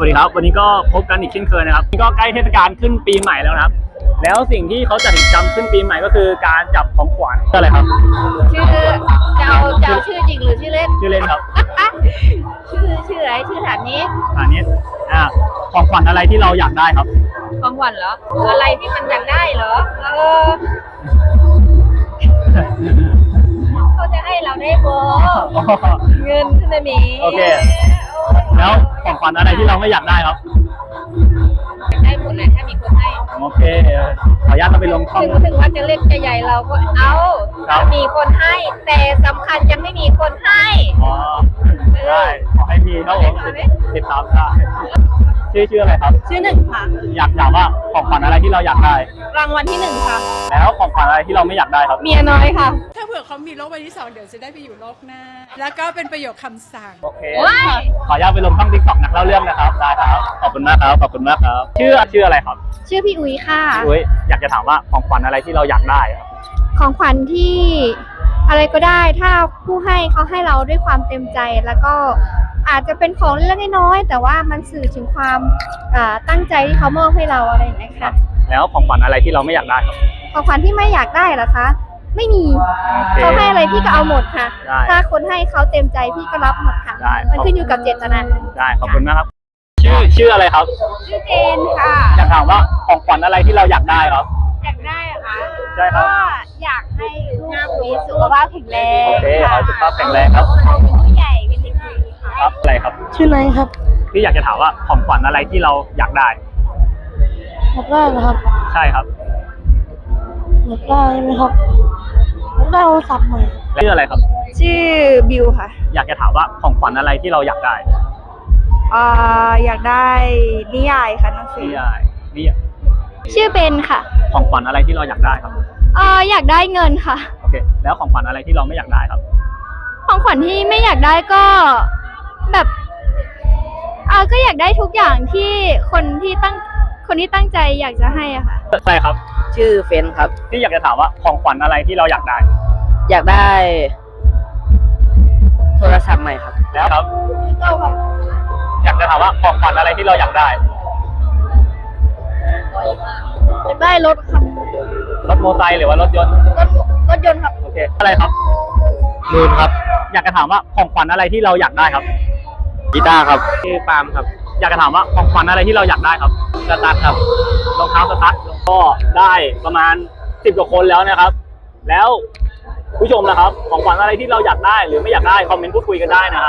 วัสดีครับ วันนี้ก็พบกันอีกเช่นเคยนะครับนี่ก็ใกล้เทศกาลขึ้นปีใหม่แล้วนะครับ แล้วสิ่งที่เขาจัดกิจกรรมขึ้นปีใหม่ก็คือการจับของขวัญก็อะไรครับ ชื่อจะเอาจะเอาชื่อจริงหรือชื่อเล่น ชื่อเล่นครับ ชื่อชื่ออะไรชื่อฐานนี้อันนี้อ่าของขวัญอะไรที่เราอยากได้ครับ ของขวัญเหรอ อะไรที่มันอยากได้เหรอ เออเขาจะให้เราได้โบเงินขึ้นมามีโอเค แล้วของขวัญอะไรที่เราไม่อยากได้ครับอยากได้หมดเลยถ้ามีคนให้ โอเค ขออนุญาตเราไปลงช่อง ถึงถึงว่าจะเล็กจะใหญ่เราก็เอาครับ มีคนให้ แต่สำคัญยังไม่มีคนให้ อ๋อได้ขอให้มีครับผมติดตามได้ชื่อชื่ออะไรครับ ชื่อหนึ่งค่ะ อยากถามว่าของขวัญอะไรที่เราอยากได้ รางวัลที่หนึ่งค่ะ แล้วของขวัญอะไรที่เราไม่อยากได้ครับ เมียน้อยค่ะ ถ้าเผื่อเขามีโรคใบที่สองเดี๋ยวจะได้ไปอยู่โลกหน้า แล้วก็เป็นประโยคคำสั่ง โอเค ว้าย ขออนุญาตไปลงช่องติ๊กต็อกนักเล่าเรื่องนะครับ ได้ครับ ขอบคุณมากครับ ขอบคุณมากครับ ชื่อชื่ออะไรครับชื่อพี่อุ้ยค่ะ อุ้ยอยากจะถามว่าของขวัญอะไรที่เราอยากได้ครับ ของขวัญที่อะไรก็ได้ถ้าผู้ให้เขาให้เราด้วยความเต็มใจ แล้วก็อาจจะเป็นของเล็กๆน้อยๆแต่ว่ามันสื่อถึงความอ่าตั้งใจที่เขามอบให้เราอะไรอย่างเงี้ยค่ะ แล้วของขวัญอะไรที่เราไม่อยากได้ครับ ของขวัญที่ไม่อยากได้เหรอคะ ไม่มีโอเค เขาให้อะไรพี่ก็เอาหมดค่ะ ได้ ถ้าคนให้เขาเต็มใจพี่ก็รับหมดค่ะ ได้ มันขึ้นอยู่กับเจตนาได้ขอบคุณมากครับ ชื่อชื่ออะไรครับ ชื่อเจนค่ะ อยากถามว่าของขวัญอะไรที่เราอยากได้ครับ อยากได้เหรอคะใช่ครับ ก็อยากให้ลูกมีสุขภาพแข็งแรงโอเคค่ะเอาสุขภาพแข็งแรงครับ เป็นผู้ใหญ่เป็นเด็กดีค่ะ ครับอะไรครับ ชื่อไนท์ครับ พี่อยากจะถามว่าของขวัญอะไรที่เราอยากได้ อยากได้นะครับใช่ครับอยากได้ไหมครับอยากได้โทรศัพท์ใหม่แล้วชื่ออะไรครับ ชื่อบิวค่ะ อยากจะถามว่าของขวัญอะไรที่เราอยากได้อ่าอยากได้นิยายค่ะหนังสืนี่ออะไรนี่ชื่อเบนค่ะของขวัญอะไรที่เราอยากได้ครับอ่าอยากได้เงินค่ะ โอเค แล้วของขวัญอะไรที่เราไม่อยากได้ครับ ของขวัญที่ไม่อยากได้ก็แบบอ่าก็อยากได้ทุกอย่างที่คนที่ตั้ง คนที่ตั้งใจอยากจะให้อะค่ะ ใช่ครับ ชื่อเฟนครับ ที่อยากจะถามว่าของขวัญอะไรที่เราอยากได้ อยากได้ โทรศัพท์ใหม่ครับ แล้วครับ อยากจะถามว่าของขวัญอะไรที่เราอยากได้อยากได้รถค่ะรถมอเตอร์ไซค์หรือว่ารถยนต์รถรถยนต์ครับ โอเคอะไรครับนูนครับ อยากจะถามว่าของขวัญอะไรที่เราอยากได้ครับกีตาร์ครับชื่อปาล์มครับ อยากจะถามว่าของขวัญอะไรที่เราอยากได้ครับสตาร์ทครับรองเท้าสตาร์ทก็ได้ประมาณสิบกว่าคนแล้วนะครับ แล้วผู้ชมนะครับ ของขวัญอะไรที่เราอยากได้หรือไม่อยากได้คอมเมนต์พูดคุยกันได้นะครับ